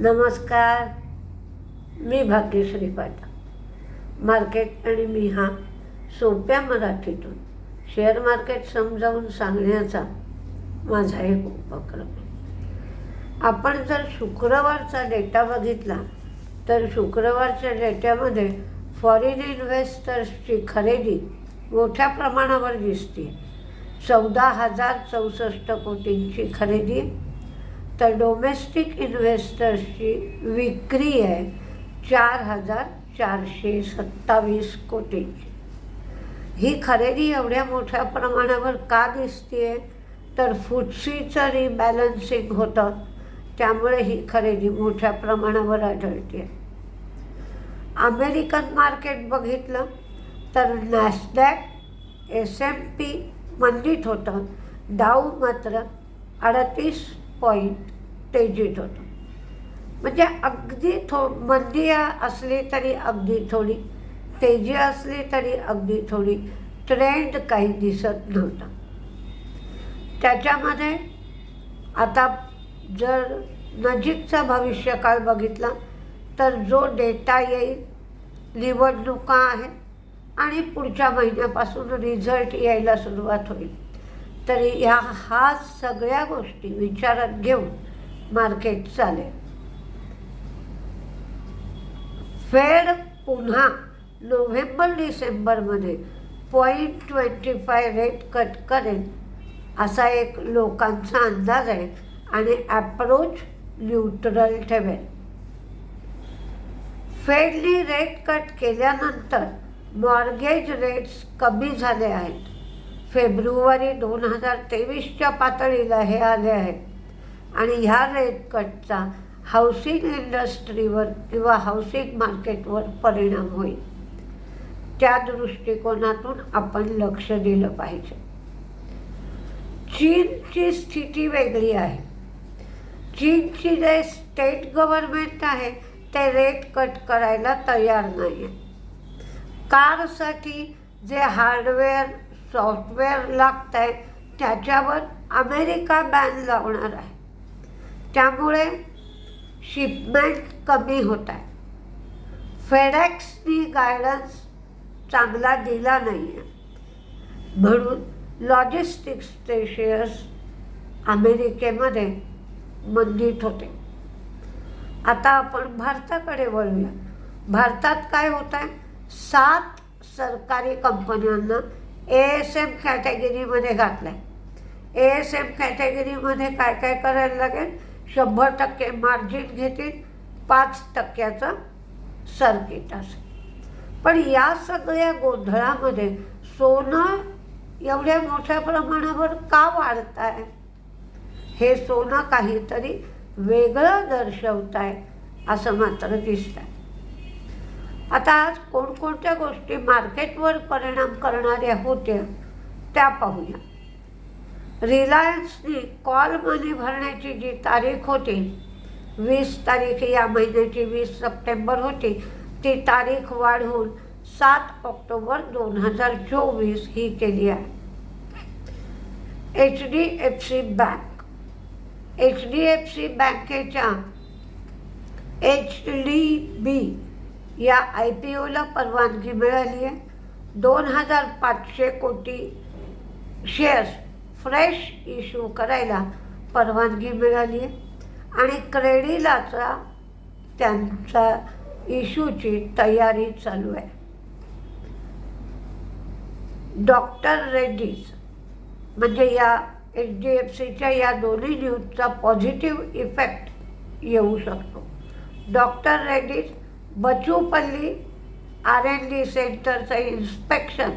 नमस्कार मी भाग्यश्री पाठक. मार्केट आणि मी हा सोप्या मराठीतून शेअर मार्केट समजावून सांगण्याचा माझा एक उपक्रम. आहे आपण जर शुक्रवारचा डेटा बघितला तर शुक्रवारच्या डेट्यामध्ये फॉरेन इन्व्हेस्टर्सची खरेदी मोठ्या प्रमाणावर दिसते चौदा हजार चौसष्ट कोटींची खरेदी तर डोमेस्टिक इन्व्हेस्टर्सची विक्री आहे चार हजार चारशे सत्तावीस कोटी. ही खरेदी एवढ्या मोठ्या प्रमाणावर का दिसते तर फुटसीचं रिबॅलन्सिंग होतं. त्यामुळे ही खरेदी मोठ्या प्रमाणावर आढळते अमेरिकन मार्केट बघितलं तर नॅसडॅक एस एम पी मंदीत होतं. डाऊ मात्र अडतीस पॉईंट तेजीत होतं. म्हणजे अगदी थो मंदी असली तरी अगदी थोडी तेजी असली तरी अगदी थोडी ट्रेंड काही दिसत नव्हता. त्याच्यामध्ये आता जर नजीकचा भविष्यकाळ बघितला तर जो डेटा येईल निवडणुका आहेत आणि पुढच्या महिन्यापासून रिझल्ट यायला सुरुवात होईल. तरी ह्या हा सगळ्या गोष्टी विचारात घेऊन मार्केट चालेल. फेड पुन्हा नोव्हेंबर डिसेंबरमध्ये point twenty five rate cut करेल असा एक लोकांचा अंदाज आहे आणि ॲप्रोच न्यूट्रल ठेवेल. फेडनी रेट कट केल्यानंतर मॉर्गेज रेट्स कमी झाले आहेत. फेब्रुवारी दोन हजार तेवीसच्या पातळीला हे आले आहेत आणि ह्या रेट कटचा हाऊसिंग इंडस्ट्रीवर किंवा हाऊसिंग मार्केटवर परिणाम होईल. त्या दृष्टिकोनातून आपण लक्ष दिलं पाहिजे. चीनची स्थिती वेगळी आहे. चीनची जे स्टेट गव्हर्नमेंट आहे ते रेट कट करायला तयार नाही आहे कारसाठी जे हार्डवेअर सॉफ्टवेअर लागत आहे त्याच्यावर अमेरिका बॅन लावणार आहे. त्यामुळे शिपमेंट कमी होत आहे फेडॅक्सनी गायडन्स चांगला दिला नाही आहे म्हणून लॉजिस्टिक्सचे शेअर्स अमेरिकेमध्ये मंदीत होते. आता आपण भारताकडे वळूया. भारतात काय होत आहे सात सरकारी कंपन्यांना ए एस एम कॅटेगरीमध्ये घातलं आहे ए एस एम कॅटेगरीमध्ये काय काय करायला लागेल? शंभर टक्के मार्जिन घेतील पाच टक्क्याचं सर्किट असेल. पण या सगळ्या गोंधळामध्ये सोनं एवढ्या मोठ्या प्रमाणावर का वाढत आहे हे सोनं काहीतरी वेगळं दर्शवत आहे असं मात्र दिसत आहे आता आज कोणकोणत्या गोष्टी मार्केटवर परिणाम करणाऱ्या होत्या त्या पाहूया. रिलायन्सनी कॉल मनी भरण्याची जी तारीख होती वीस तारीख या महिन्याची वीस सप्टेंबर होती ती तारीख वाढवून सात ऑक्टोबर दोन हजार चोवीस ही केली आहे. H D F C bank H D F C बँकेच्या एच डी बी या आय पी ओला परवानगी मिळाली आहे. दोन हजार पाचशे कोटी शेअर्स फ्रेश इश्यू करायला परवानगी मिळाली आहे. आणि क्रेडिलाचा त्यांचा इश्यूची तयारी चालू आहे. डॉक्टर रेड्डीज म्हणजे या एच डी एफ सीच्या या दोन्ही न्यूजचा पॉझिटिव्ह इफेक्ट येऊ शकतो. Doctor Reddy's Bachupally R N D सेंटरचं inspection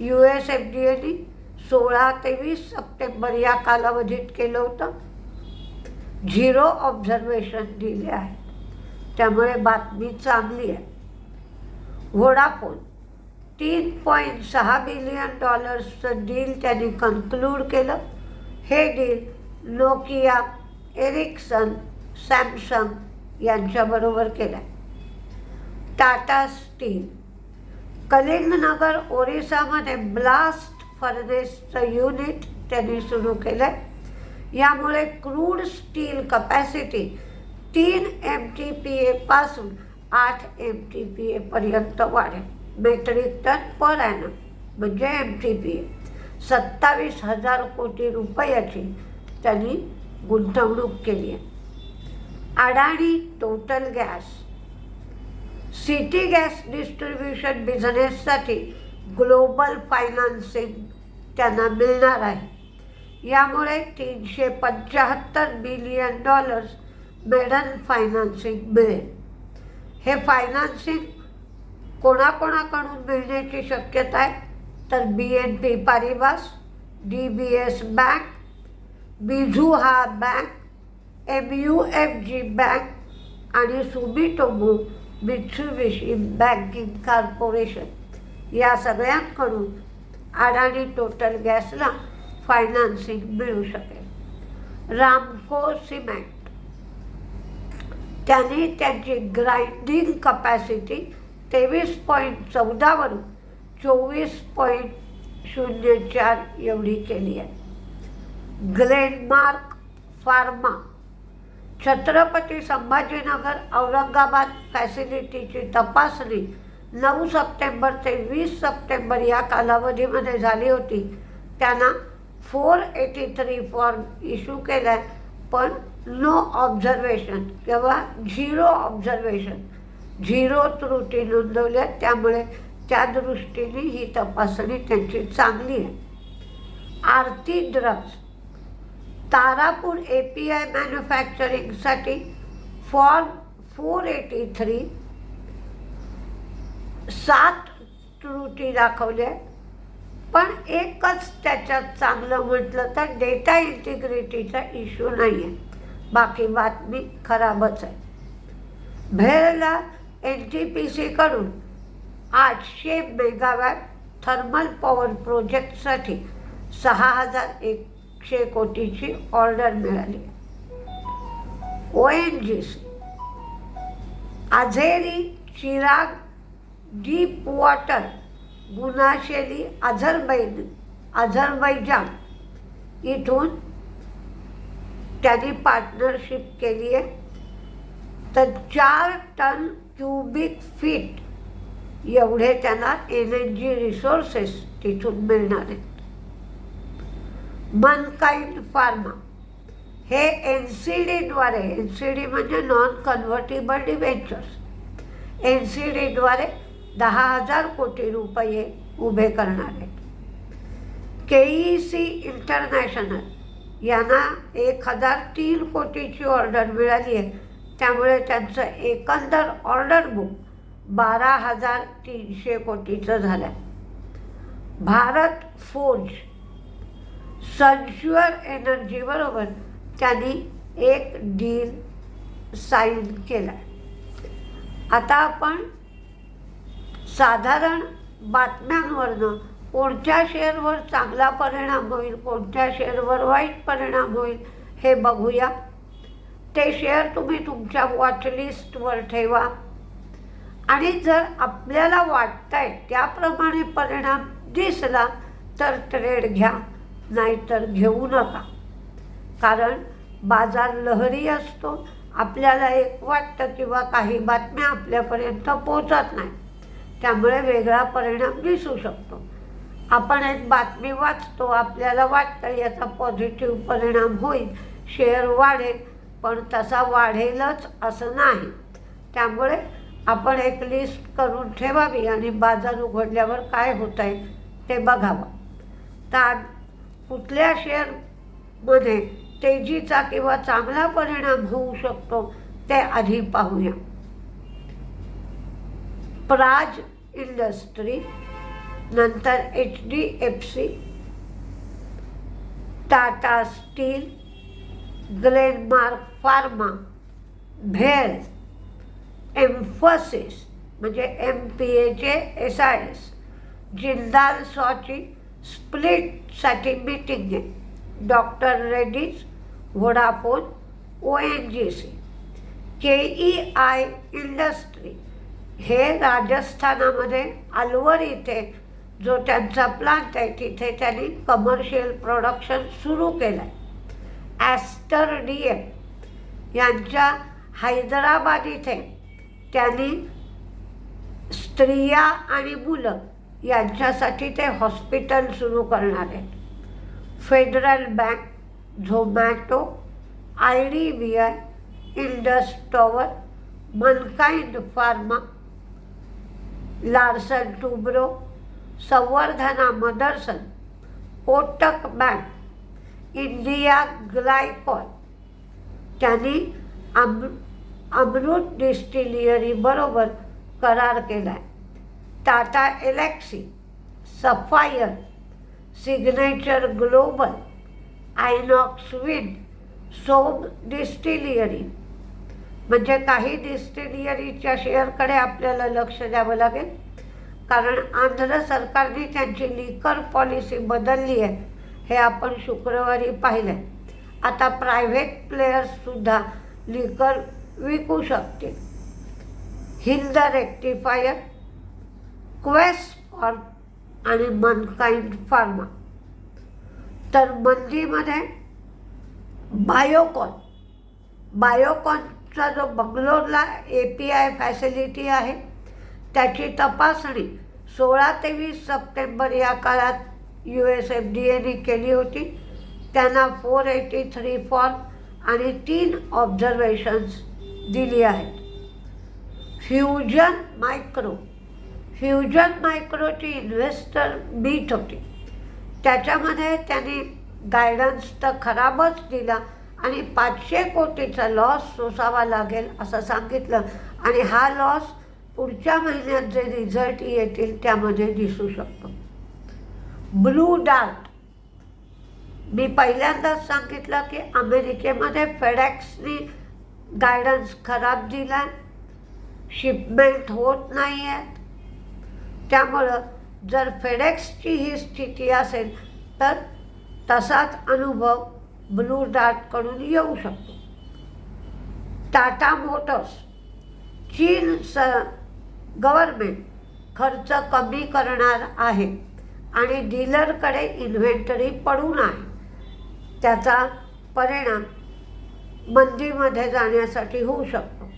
U S F D एने सोळा ते वीस सप्टेंबर या कालावधीत केलं होतं. झिरो ऑब्झर्वेशन दिले आहे. त्यामुळे बातमी चांगली आहे. व्होडाफोन तीन पॉईंट सहा बिलियन डॉलर्सचं डील त्यांनी कन्क्लूड केलं. हे डील नोकिया एरिक्सन सॅमसंग यांच्याबरोबर केलं आहे टाटा स्टील. कलिंगनगर ओरिसामध्ये ब्लास्ट फर्नेसचं युनिट त्यांनी सुरू केलं आहे यामुळे क्रूड स्टील कपॅसिटी तीन एम टी पी एपासून आठ एम टी पी एपर्यंत वाढेल. मेट्रिक टन पर ॲनम म्हणजे एम टी पी ए सत्तावीस हजार कोटी रुपयाची त्यांनी गुंतवणूक केली आहे. Adani total gas city gas distribution बिझनेससाठी ग्लोबल फायनान्सिंग त्यांना मिळणार आहे. यामुळे तीनशे पंच्याहत्तर बिलियन डॉलर्स मेडल फायनान्सिंग मिळेल. हे फायनान्सिंग कोणाकोणाकडून मिळण्याची शक्यता आहे? तर B N P Paribas D B S bank Mizuho bank M U F G bank आणि सुमिटोमो मिट्सुबिशी बँकिंग कॉर्पोरेशन या सगळ्यांकडून अडाणी टोटल गॅसला फायनान्सिंग मिळू शकेल. रामको सिमेंट. त्यांनी त्यांची ग्राइंडिंग कपॅसिटी तेवीस पॉईंट चौदावरून चोवीस पॉईंट शून्य चार एवढी केली आहे. ग्लेनमार्क फार्मा छत्रपती संभाजीनगर औरंगाबाद फॅसिलिटीची तपासणी नऊ सप्टेंबर ते वीस सप्टेंबर या कालावधीमध्ये झाली होती. त्यांना four eighty three form issue केला आहे पण नो ऑब्झर्वेशन किंवा झिरो ऑब्झर्वेशन. झिरो त्रुटी नोंदवल्या त्यामुळे त्या दृष्टीने ही तपासणी त्यांची चांगली आहे. Aarti drugs Tarapur A P I मॅन्युफॅक्चरिंगसाठी form four eighty three सात त्रुटी दाखवल्या. पण एकच त्याच्यात चांगलं म्हटलं तर डेटा इंटिग्रिटीचा इश्यू नाही आहे बाकी बातमी खराबच आहे. भेळला एन टी पी सीकडून आठशे मेगावॅट थर्मल पॉवर प्रोजेक्टसाठी सहा हजार एक शे कोटीची ऑर्डर मिळाली. O N G C Azeri Chirag deep water Guneshli अझरबैन Azerbaijan इथून त्यांनी पार्टनरशिप केली आहे. तर चार टन क्युबिक फीट एवढे त्यांना एन जी रिसोर्सेस तिथून मिळणार आहेत मनकाइंड फार्मा. हे एन सी डीद्वारे एन सी डी म्हणजे non convertible debentures N C डीद्वारे दहा हजार कोटी रुपये उभे करणार. आहेत के ई सी इंटरनॅशनल यांना एक हजार तीन कोटीची ऑर्डर मिळाली आहे. त्यामुळे त्यांचं एकंदर ऑर्डर बुक बारा हजार तीनशे कोटीचं झालं आहे भारत फोर्ज सन्शुअर एनर्जीबरोबर त्यांनी एक डील साईन केला. आता आपण साधारण बातम्यांवरनं कोणत्या शेअरवर चांगला परिणाम होईल कोणत्या शेअरवर वाईट परिणाम होईल हे बघूया. ते शेअर तुम्ही तुमच्या वॉचलिस्टवर ठेवा. आणि जर आपल्याला वाटत आहे त्याप्रमाणे परिणाम दिसला तर ट्रेड घ्या. नाहीतर घेऊ नका. कारण बाजार लहरी असतो आपल्याला एक वाटतं किंवा काही बातम्या आपल्यापर्यंत पोचत नाही. त्यामुळे वेगळा परिणाम दिसू शकतो. आपण एक बातमी वाचतो आपल्याला वाटतं याचा पॉझिटिव्ह परिणाम होईल शेअर वाढेल पण तसा वाढेलच असं नाही. त्यामुळे आपण एक लिस्ट करून ठेवावी आणि बाजार उघडल्यावर काय होत आहे ते बघावं. तर कुठल्या शेअरमध्ये तेजीचा किंवा चांगला परिणाम होऊ शकतो ते आधी पाहूया. प्राज इंडस्ट्री नंतर H D F C Tata steel Glenmark pharma भेल एम्फोसिस म्हणजे M P एचे S I S Jindal सॉची स्प्लिटसाठी मीटिंग आहे. Doctor Reddy's Vodafone O N G C K E I industry हे राजस्थानामध्ये अलवर इथे जो त्यांचा प्लांट आहे तिथे त्यांनी कमर्शियल प्रोडक्शन सुरू केलं आहे ॲस्टर डी एम यांच्या हैदराबाद इथे त्यांनी स्त्रिया आणि मुलं यांच्यासाठी ते हॉस्पिटल सुरू करणार आहेत. Federal bank Zomato I D B I Indus tower Mankind pharma Larsen Toubro Samvardhana Motherson Kotak bank India glycol त्यांनी अम अमृत डिस्टिलियरीबरोबर करार केला आहे Tata Elxsi Sapphire signature global Inox wind Som distillery. म्हणजे काही डिस्टिलियरीच्या शेअरकडे आपल्याला लक्ष द्यावं लागेल. कारण आंध्र सरकारने त्यांची लिकर पॉलिसी बदलली आहे. हे आपण शुक्रवारी पाहिलं आहे आता प्रायव्हेट प्लेयर्ससुद्धा लिकर विकू शकतील. हिंद रेक्टिफायर क्वेस्ट फॉर्म आणि मनकाइंड फार्मा तर मंदीमध्ये बायोकॉन बायोकॉनचा जो बंगलोरला ए पी आय फॅसिलिटी आहे त्याची तपासणी सोळा ते वीस सप्टेंबर या काळात यू एस एफ डी एने केली होती. त्यांना फोर एटी थ्री फॉर्म आणि तीन ऑब्झर्वेशन्स दिली आहेत. फ्युजन मायक्रो फ्युजन मायक्रोची इन्व्हेस्टर मीट होती. त्याच्यामध्ये त्यांनी गायडन्स तर खराबच दिला आणि पाचशे कोटीचा लॉस सोसावा लागेल असं सांगितलं. आणि हा लॉस पुढच्या महिन्यात जे रिझल्ट येतील त्यामध्ये दिसू शकतो. ब्लू डार्ट मी पहिल्यांदाच सांगितलं की अमेरिकेमध्ये फेडॅक्सनी गायडन्स खराब दिला शिपमेंट होत नाही आहेत त्यामुळं जर फेडेक्सची ही स्थिती असेल तर तसाच अनुभव ब्लू डार्टकडून येऊ शकतो. टाटा मोटर्स चीन स गव्हर्मेंट खर्च कमी करणार आहे आणि डीलरकडे इन्व्हेंटरी पडून आहे त्याचा परिणाम मंदीमध्ये जाण्यासाठी होऊ शकतो.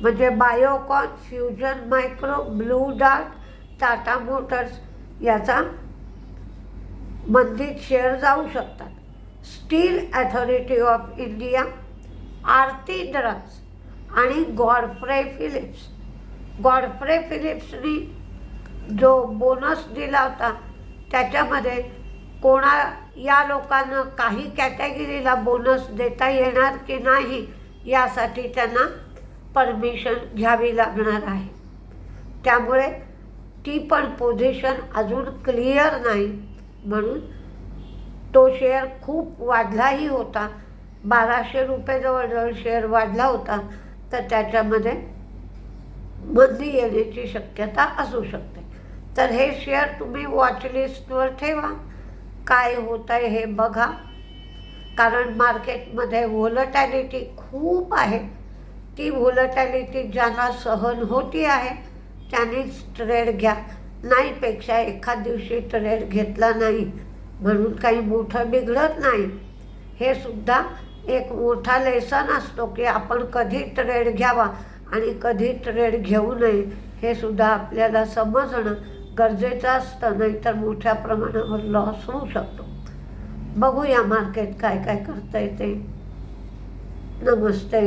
म्हणजे Biocon fusion micro blue dart Tata motors याचा मंदीत शेअर जाऊ शकतात. Steel authority of India Aarti drugs आणि गॉडफ्रे फिलिप्स. गॉडफ्रे फिलिप्सनी जो बोनस दिला होता त्याच्यामध्ये कोणा या लोकांना काही कॅटेगरीला बोनस देता येणार की नाही यासाठी त्यांना परमिशन घ्यावी लागणार आहे. त्यामुळे ती पण पोझिशन अजून क्लिअर नाही. म्हणून तो शेअर खूप वाढलाही होता. बाराशे रुपये जवळजवळ शेअर वाढला होता. तर त्याच्यामध्ये मंदी येण्याची शक्यता असू शकते. तर हे शेअर तुम्ही वॉचलिस्टवर ठेवा. काय होत आहे हे बघा. कारण मार्केटमध्ये व्होलटॅलिटी खूप आहे. ती व्होलटॅलिटी ज्यांना सहन होती आहे त्यानेच ट्रेड घ्या. नाहीपेक्षा एखाद दिवशी ट्रेड घेतला नाही म्हणून काही मोठं बिघडत नाही. हे सुद्धा एक मोठा लेसन असतो की आपण कधी ट्रेड घ्यावा आणि कधी ट्रेड घेऊ नये हे सुद्धा आपल्याला समजणं गरजेचं असतं नाहीतर मोठ्या प्रमाणावर लॉस होऊ शकतो. बघूया मार्केट काय काय करता येते नमस्ते.